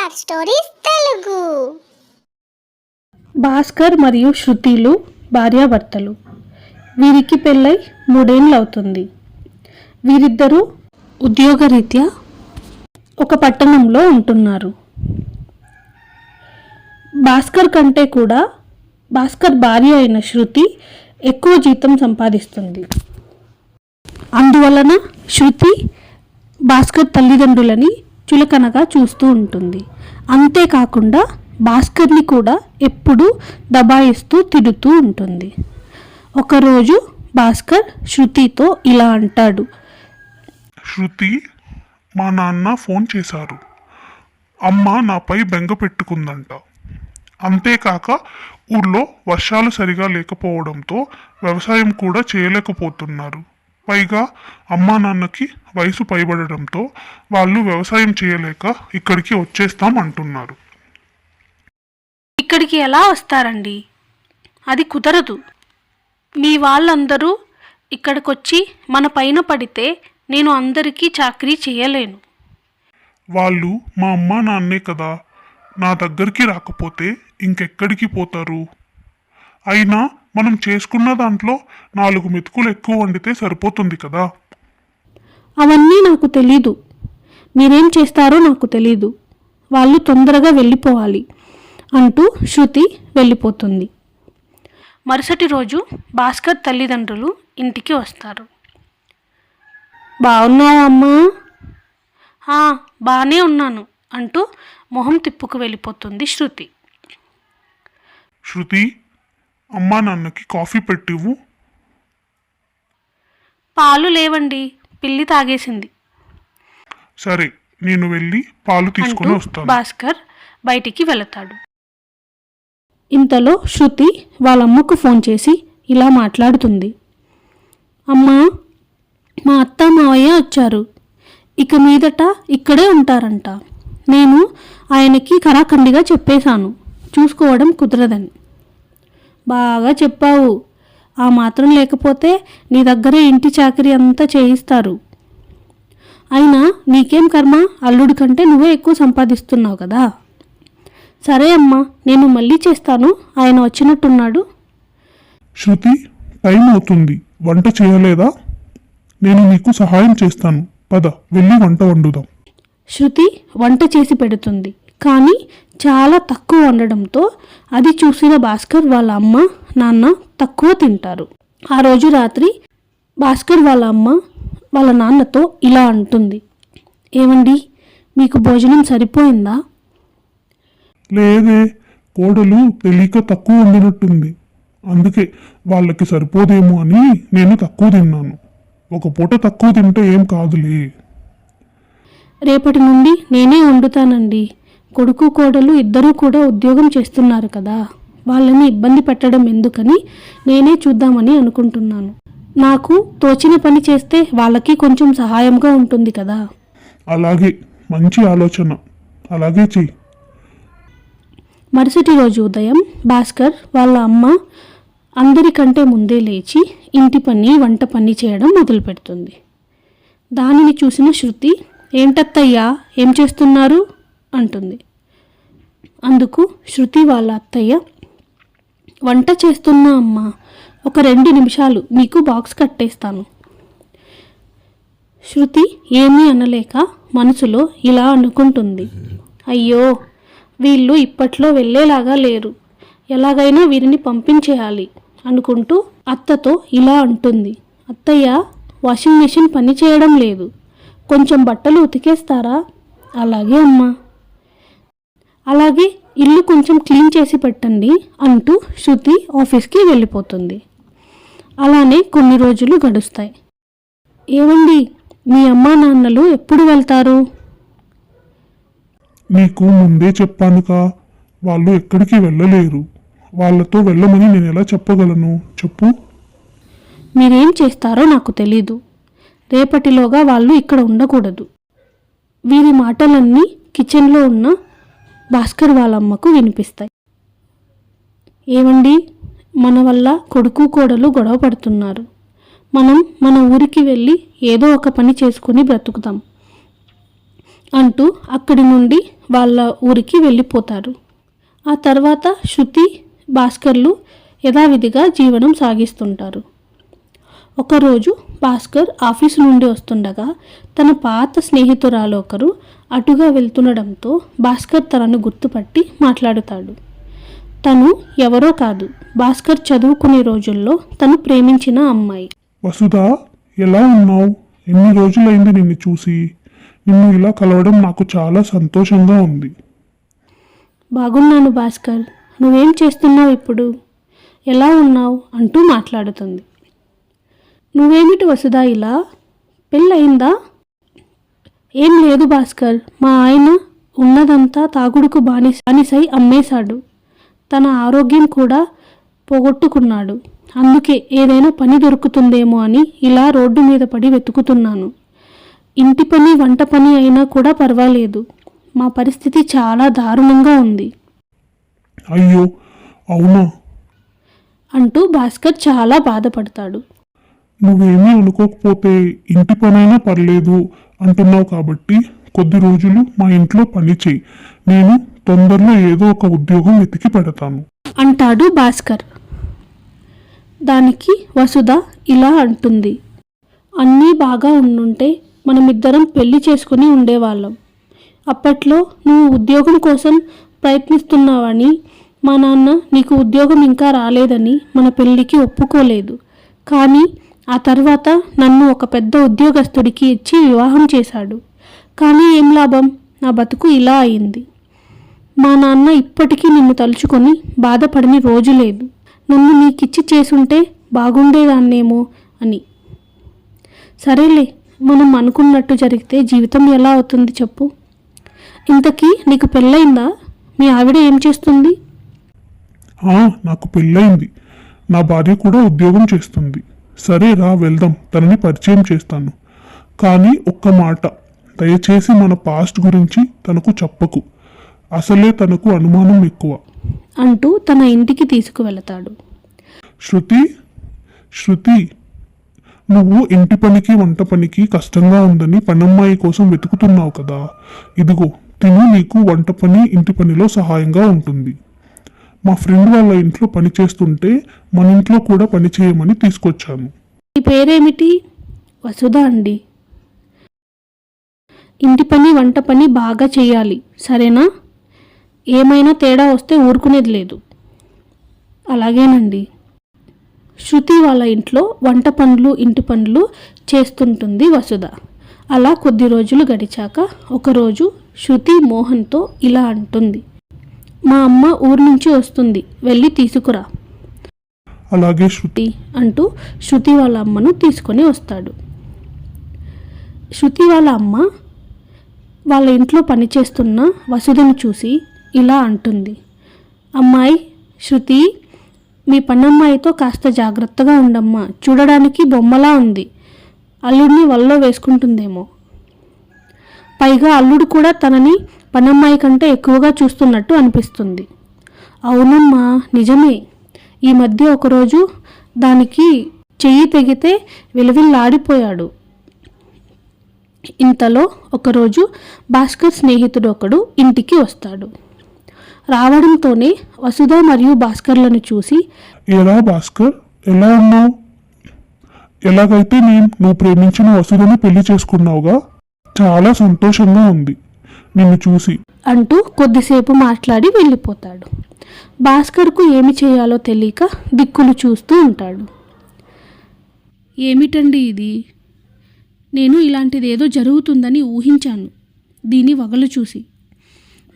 Love stories Telugu Bhaskar మరియు శృతిలు భార్యాభర్తలు. వీరికి పెళ్ళై మూడేళ్ళు అవుతుంది వీరిద్దరూ ఉద్యోగరీత్యా ఒక పట్టణంలో ఉంటున్నారు. భాస్కర్ కంటే కూడా భాస్కర్ భార్య అయిన శృతి ఎక్కువ జీతం సంపాదిస్తుంది. అందువలన శృతి భాస్కర్ తల్లిదండ్రులని చులకనగా చూస్తూ ఉంటుంది. అంతేకాకుండా భాస్కర్ని కూడా ఎప్పుడూ దబాయిస్తూ తిడుతూ ఉంటుంది. ఒకరోజు భాస్కర్ శృతితో ఇలా అంటాడు. శృతి మా నాన్న ఫోన్ చేశారు. అమ్మ నాపై బెంగ పెట్టుకుందంట. అంతేకాక ఊర్లో వర్షాలు సరిగా లేకపోవడంతో వ్యవసాయం కూడా చేయలేకపోతున్నారు. పైగా అమ్మా నాన్నకి వయసు పైబడడంతో వాళ్ళు వ్యవసాయం చేయలేక ఇక్కడికి వచ్చేస్తాం అంటున్నారు. ఇక్కడికి ఎలా వస్తారండి? అది కుదరదు. మీ వాళ్ళందరూ ఇక్కడికొచ్చి మన పైన పడితే నేను అందరికీ చాకరీ చేయలేను. వాళ్ళు మా అమ్మా నాన్నే కదా నా దగ్గరికి రాకపోతే ఇంకెక్కడికి పోతారు? అయినా మనం చేసుకున్న దాంట్లో నాలుగు మెతుకులు ఎక్కువ వండితే సరిపోతుంది కదా. అవన్నీ నాకు తెలీదు. మీరేం చేస్తారో నాకు తెలీదు. వాళ్ళు తొందరగా వెళ్ళిపోవాలి అంటూ శృతి వెళ్ళిపోతుంది. మరుసటి రోజు భాస్కర్ తల్లిదండ్రులు ఇంటికి వస్తారు. బాగున్నావా అమ్మా? "ఆ, బాగానే ఉన్నాను అంటూ మొహం తిప్పుకు వెళ్ళిపోతుంది శృతి. శృతి అమ్మా నాన్నకి కాఫీ పెట్టివు పాలు లేవండి పిల్లి తాగేసింది. సరే నేను వెళ్ళి పాలు తీసుకొని అంటూ వస్తాను. భాస్కర్ బయటికి వెళతాడు. ఇంతలో శృతి వాళ్ళ అమ్మకు ఫోన్ చేసి ఇలా మాట్లాడుతుంది. అమ్మా మా అత్త మావయ్య వచ్చారు. ఇక మీదట ఇక్కడే ఉంటారంట. నేను ఆయనకి కరాఖండిగా చెప్పేశాను. చూసుకోవడం కుదరదని. బాగా చెప్పావు. ఆ మాత్రం లేకపోతే నీ దగ్గరే ఇంటి చాకరీ అంతా చేయిస్తారు. అయినా నీకేం కర్మ? అల్లుడి కంటే నువ్వే ఎక్కువ సంపాదిస్తున్నావు కదా. సరే అమ్మా నేను మళ్ళీ చేస్తాను. ఆయన వచ్చినట్టున్నాడు. శృతి టైం అవుతుంది. వంట చేయలేదా? నేను నీకు సహాయం చేస్తాను. పద వెళ్ళి వంట వండుదాం. శృతి వంట చేసి పెడుతుంది. కానీ చాలా తక్కువ వండడంతో అది చూసిన భాస్కర్ వాళ్ళ అమ్మ నాన్న తక్కువ తింటారు. ఆ రోజు రాత్రి భాస్కర్ వాళ్ళ అమ్మ వాళ్ళ నాన్నతో ఇలా అంటుంది. ఏమండి మీకు భోజనం సరిపోయిందా? లేదే కోడలు తెలియక తక్కువ వండినట్టుంది. అందుకే వాళ్ళకి సరిపోదేమో అని నేను తక్కువ తిన్నాను. ఒక పూట తక్కువ తింటే ఏం కాదులే. రేపటి నుండి నేనే వండుతానండి. కొడుకు కోడలు ఇద్దరూ కూడా ఉద్యోగం చేస్తున్నారు కదా. వాళ్ళని ఇబ్బంది పెట్టడం ఎందుకని నేనే చూద్దామని అనుకుంటున్నాను. నాకు తోచిన పని చేస్తే వాళ్ళకి కొంచెం సహాయంగా ఉంటుంది కదా. అలాగే మంచి ఆలోచన. అలాగే చెయ్యి. మరుసటి రోజు ఉదయం భాస్కర్ వాళ్ళ అమ్మ అందరికంటే ముందే లేచి ఇంటి పని వంట పని చేయడం మొదలు పెడుతుంది దానిని చూసిన శృతి ఏంటత్తయ్యా ఏం చేస్తున్నారు? అంటుంది. అందుకు శృతి వాళ్ళ అత్తయ్య వంట చేస్తున్నా అమ్మ ఒక రెండు నిమిషాలు మీకు బాక్స్ కట్టేస్తాను. శృతి ఏమీ అనలేక మనసులో ఇలా అనుకుంటుంది. అయ్యో వీళ్ళు ఇప్పట్లో వెళ్ళేలాగా లేరు. ఎలాగైనా వీరిని పంపించేయాలి అనుకుంటూ అత్తతో ఇలా అంటుంది. అత్తయ్య వాషింగ్ మెషిన్ పని చేయడం లేదు. కొంచెం బట్టలు ఉతికేస్తారా? అలాగే అమ్మా. అలాగే ఇల్లు కొంచెం క్లీన్ చేసి పెట్టండి అంటూ శృతి ఆఫీస్కి వెళ్ళిపోతుంది. అలానే కొన్ని రోజులు గడుస్తాయి. ఏమండి మీ అమ్మా నాన్నలు ఎప్పుడు వెళ్తారు? నీకు ముందే చెప్పానుగా వాళ్ళు ఎక్కడికి వెళ్ళలేరు. వాళ్ళతో వెళ్ళమని నేను ఎలా చెప్పగలను? చెప్పు. మీరేం చేస్తారో నాకు తెలీదు. రేపటిలోగా వాళ్ళు ఇక్కడ ఉండకూడదు. వీరి మాటలన్నీ కిచెన్లో ఉన్న భాస్కర్ వాళ్ళ అమ్మకు వినిపిస్తాయి. ఏమండి మన వల్ల కొడుకు కోడలు గొడవ పడుతున్నారు. మనం మన ఊరికి వెళ్ళి ఏదో ఒక పని చేసుకుని బ్రతుకుతాం అంటూ అక్కడి నుండి వాళ్ళ ఊరికి వెళ్ళిపోతారు. ఆ తర్వాత శృతి భాస్కర్లు యథావిధిగా జీవనం సాగిస్తుంటారు. ఒకరోజు భాస్కర్ ఆఫీసు నుండి వస్తుండగా తన పాత స్నేహితురాలు ఒకరు అటుగా వెళ్తుండడంతో భాస్కర్ తనను గుర్తుపట్టి మాట్లాడుతాడు. తను ఎవరో కాదు భాస్కర్ చదువుకునే రోజుల్లో తను ప్రేమించిన అమ్మాయి. వసుధ ఎలా ఉన్నావు? ఎన్ని రోజులైంది నిన్ను చూసి? నిన్ను ఇలా కలవడం నాకు చాలా సంతోషంగా ఉంది. బాగున్నాను భాస్కర్ నువ్వేం చేస్తున్నావు ఇప్పుడు? ఎలా ఉన్నావు? అంటూ మాట్లాడుతుంది. నువ్వేమిటి వసుదా ఇలా? పెళ్ళయిందా? ఏం లేదు భాస్కర్ మా ఆయన ఉన్నదంతా తాగుడుకు బానిస బానిసై అమ్మేశాడు. తన ఆరోగ్యం కూడా పోగొట్టుకున్నాడు. అందుకే ఏదైనా పని దొరుకుతుందేమో అని ఇలా రోడ్డు మీద పడి వెతుకుతున్నాను. ఇంటి పని వంట పని అయినా కూడా పర్వాలేదు. మా పరిస్థితి చాలా దారుణంగా ఉంది. అయ్యో అవునా. అంటూ భాస్కర్ చాలా బాధపడతాడు. నువ్వేమీ అనుకోకపోతే ఇంటి పనైనా పర్లేదు అంటున్నావు కాబట్టి కొద్ది రోజులు మా ఇంట్లో పని చేయి. నేను తొందరలో ఏదో ఒక ఉద్యోగం వెతికి పెడతాను. అంటాడు భాస్కర్. దానికి వసుధ ఇలా అంటుంది. అన్నీ బాగా ఉండుంటే మనమిద్దరం పెళ్ళి చేసుకుని ఉండేవాళ్ళం. అప్పట్లో నువ్వు ఉద్యోగం కోసం ప్రయత్నిస్తున్నావని మా నాన్న నీకు ఉద్యోగం ఇంకా రాలేదని మన పెళ్ళికి ఒప్పుకోలేదు. కానీ ఆ తర్వాత నన్ను ఒక పెద్ద ఉద్యోగస్తుడికి ఇచ్చి వివాహం చేశాడు. కానీ ఏం లాభం? నా బతుకు ఇలా అయింది. మా నాన్న ఇప్పటికీ నిన్ను తలుచుకొని బాధపడని రోజు లేదు. నన్ను నీకిచ్చి చేసుంటే బాగుండేదాన్నేమో అని. సరేలే మనం అనుకున్నట్టు జరిగితే జీవితం ఎలా అవుతుంది చెప్పు. ఇంతకీ నీకు పెళ్ళయిందా? మీ ఆవిడ ఏం చేస్తుంది? ఆ, నాకు పెళ్ళయింది. నా భార్య కూడా ఉద్యోగం చేస్తుంది. సరే రా వెళ్దాం. తనని పరిచయం చేస్తాను. కానీ ఒక్క మాట. దయచేసి మన పాస్ట్ గురించి తనకు చెప్పకు. అసలే తనకు అనుమానం ఎక్కువ. అంటూ తన ఇంటికి తీసుకువెళతాడు. శృతి శృతి నువ్వు ఇంటి పనికి వంట పనికి కష్టంగా ఉందని పనమ్మాయి కోసం వెతుకుతున్నావు కదా. ఇదిగో తిను నీకు వంట పని ఇంటి పనిలో సహాయంగా ఉంటుంది. మా ఫ్రెండ్ వాళ్ళ ఇంట్లో పని చేస్తుంటే మన ఇంట్లో కూడా పని చేయమని తీసుకొచ్చాను. మీ పేరేమిటి? వసుధ అండి. ఇంటి పని వంట పని బాగా చేయాలి సరేనా? ఏమైనా తేడా వస్తే ఊరుకునేది లేదు. అలాగేనండి. శృతి వాళ్ళ ఇంట్లో వంట పనులు ఇంటి పనులు చేస్తుంటుంది వసుధ. అలా కొద్ది రోజులు గడిచాక ఒకరోజు శృతి మోహన్తో ఇలా అంటుంది. మా అమ్మ ఊరు నుంచి వస్తుంది. వెళ్ళి తీసుకురా. అలాగే శృతి అంటూ శృతి వాళ్ళ అమ్మను తీసుకొని వస్తాడు. శృతి వాళ్ళ అమ్మ వాళ్ళ ఇంట్లో పనిచేస్తున్న వసుధను చూసి ఇలా అంటుంది. అమ్మాయి శృతి మీ పన్నమ్మాయితో కాస్త జాగ్రత్తగా ఉండమ్మా. చూడడానికి బొమ్మలా ఉంది. అల్లుడిని వల్లో వేసుకుంటుందేమో. పైగా అల్లుడు కూడా తనని పనమ్మాయి కంటే ఎక్కువగా చూస్తున్నట్టు అనిపిస్తుంది. అవునమ్మా నిజమే. ఈ మధ్య ఒకరోజు దానికి చెయ్యి తెగితే విలవిల్లాడిపోయాడు. ఇంతలో ఒకరోజు భాస్కర్ స్నేహితుడు ఒకడు ఇంటికి వస్తాడు. రావడంతోనే వసుధ మరియు భాస్కర్లను చూసి ఎలా భాస్కర్? ఎలా ఉన్నావు ఎలాగైతే నేను నువ్వు ప్రేమించిన వసుధని పెళ్ళి చేసుకున్నావుగా? చాలా సంతోషంగా ఉంది నిన్ను చూసి. అంటూ కొద్దిసేపు మాట్లాడి వెళ్ళిపోతాడు. భాస్కర్కు ఏమి చేయాలో తెలియక దిక్కులు చూస్తూ ఉంటాడు. ఏమిటండి ఇది? నేను ఇలాంటిదేదో జరుగుతుందని ఊహించాను. దీని వగలు చూసి.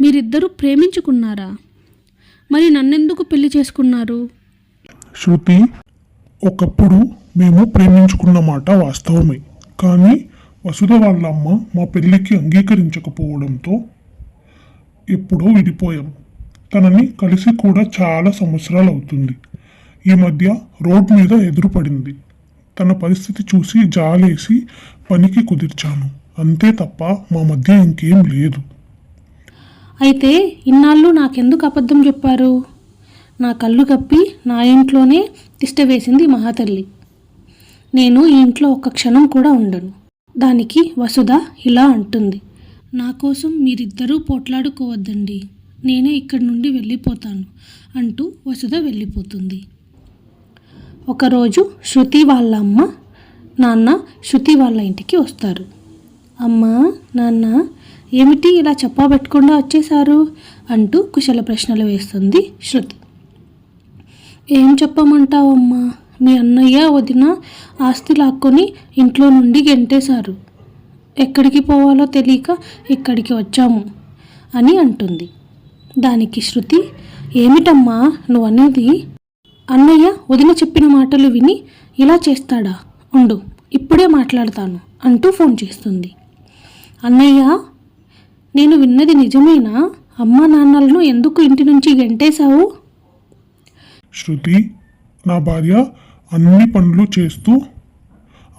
మీరిద్దరూ ప్రేమించుకున్నారా? మరి నన్నెందుకు పెళ్ళి చేసుకున్నారు? శృతి ఒకప్పుడు మేము ప్రేమించుకున్న మాట వాస్తవమే. కానీ వసుధ వాళ్ళ అమ్మ మా పెళ్ళికి అంగీకరించకపోవడంతో ఎప్పుడో విడిపోయాం. తనని కలిసి కూడా చాలా సంవత్సరాలు అవుతుంది ఈ మధ్య రోడ్ మీద ఎదురుపడింది. తన పరిస్థితి చూసి జాలేసి పనికి కుదిర్చాను. అంతే తప్ప మా మధ్య ఇంకేం లేదు. అయితే ఇన్నాళ్ళు నాకెందుకు అబద్ధం చెప్పారు? నా కళ్ళు కప్పి నా ఇంట్లోనే తిష్ట వేసింది మహాతల్లి. నేను ఈ ఇంట్లో ఒక్క క్షణం కూడా ఉండను. దానికి వసుధ ఇలా అంటుంది. నా కోసం మీరిద్దరూ పోట్లాడుకోవద్దండి. నేనే ఇక్కడి నుండి వెళ్ళిపోతాను అంటూ వసుధ వెళ్ళిపోతుంది. ఒకరోజు శృతి వాళ్ళ అమ్మ నాన్న శృతి వాళ్ళ ఇంటికి వస్తారు. అమ్మా నాన్న ఏమిటి ఇలా చెప్పబెట్టకుండా వచ్చేశారు? అంటూ కుశల ప్రశ్నలు వేస్తుంది శృతి. ఏం చెప్పమంటావమ్మా? మీ అన్నయ్య వదిన ఆస్తి లాక్కొని ఇంట్లో నుండి గెంటేశారు. ఎక్కడికి పోవాలో తెలియక ఇక్కడికి వచ్చాము అని అంటుంది. దానికి శృతి ఏమిటమ్మా నువ్వు అనేది అన్నయ్య వదిన చెప్పిన మాటలు విని ఇలా చేస్తాడా? ఉండు ఇప్పుడే మాట్లాడతాను అంటూ ఫోన్ చేస్తుంది. అన్నయ్య నేను విన్నది నిజమేనా? అమ్మా నాన్నలను ఎందుకు ఇంటి నుంచి గెంటేశావు? శృతి నా భార్య అన్ని పనులు చేస్తూ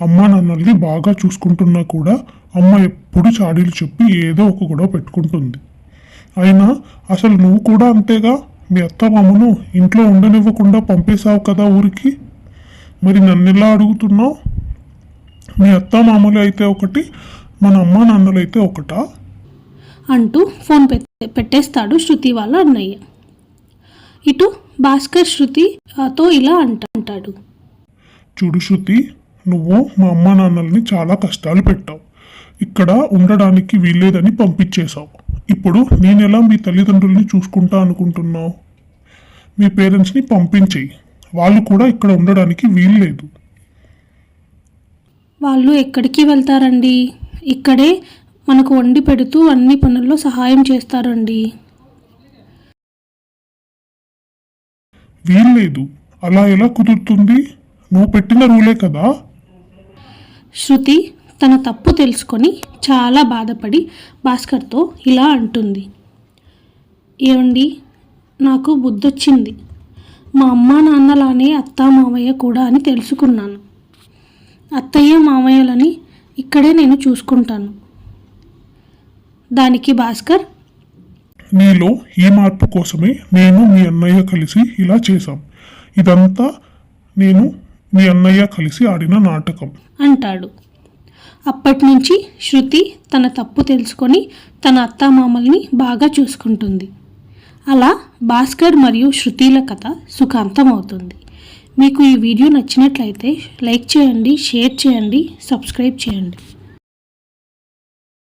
అమ్మ నాన్నల్ని బాగా చూసుకుంటున్నా కూడా అమ్మ ఎప్పుడు చాడీలు చెప్పి ఏదో ఒక గొడవ పెట్టుకుంటుంది. అయినా అసలు నువ్వు కూడా అంతేగా? మీ అత్త మామను ఇంట్లో ఉండనివ్వకుండా పంపేశావు కదా ఊరికి? మరి నన్ను ఎలా అడుగుతున్నావు? మీ అత్త మామూలు అయితే ఒకటి మన అమ్మ నాన్నలు అయితే ఒకటా? అంటూ ఫోన్ పెట్టే పెట్టేస్తాడు శృతి వాళ్ళ అన్నయ్య. ఇటు భాస్కర్ శృతితో ఇలా అంట అంటాడు. చూడు శృతి నువ్వు మా అమ్మ నాన్నల్ని చాలా కష్టాలు పెట్టావు. ఇక్కడ ఉండడానికి వీల్లేదని పంపించేశావు. ఇప్పుడు నేను ఎలా మీ తల్లిదండ్రుల్ని చూసుకుంటా అనుకుంటున్నావు? మీ పేరెంట్స్ని పంపించేయి. వాళ్ళు కూడా ఇక్కడ ఉండడానికి వీల్లేదు. వాళ్ళు ఎక్కడికి వెళ్తారండి? ఇక్కడే మనకు వండి పెడుతూ అన్ని పనుల్లో సహాయం చేస్తారండి. వీల్లేదు. అలా ఎలా కుదురుతుంది? నువ్వు పెట్టిన రూలే కదా? శృతి తన తప్పు తెలుసుకొని చాలా బాధపడి భాస్కర్తో ఇలా అంటుంది. ఏమండి నాకు బుద్ధొచ్చింది. మా అమ్మ నాన్నలానే అత్త మామయ్య కూడా అని తెలుసుకున్నాను. అత్తయ్య మామయ్యలని ఇక్కడే నేను చూసుకుంటాను. దానికి భాస్కర్ నీలో ఈ మార్పు కోసమే నేను మీ అన్నయ్య కలిసి ఇలా చేశాం. ఇదంతా నేను మీ అన్నయ్య కలిసి ఆడిన నాటకం. అంటాడు. అప్పటి నుంచి శృతి తన తప్పు తెలుసుకొని తన అత్తామామల్ని బాగా చూసుకుంటుంది. అలా భాస్కర్ మరియు శృతిల కథ సుఖాంతం అవుతుంది మీకు ఈ వీడియో నచ్చినట్లయితే లైక్ చేయండి షేర్ చేయండి సబ్స్క్రైబ్ చేయండి.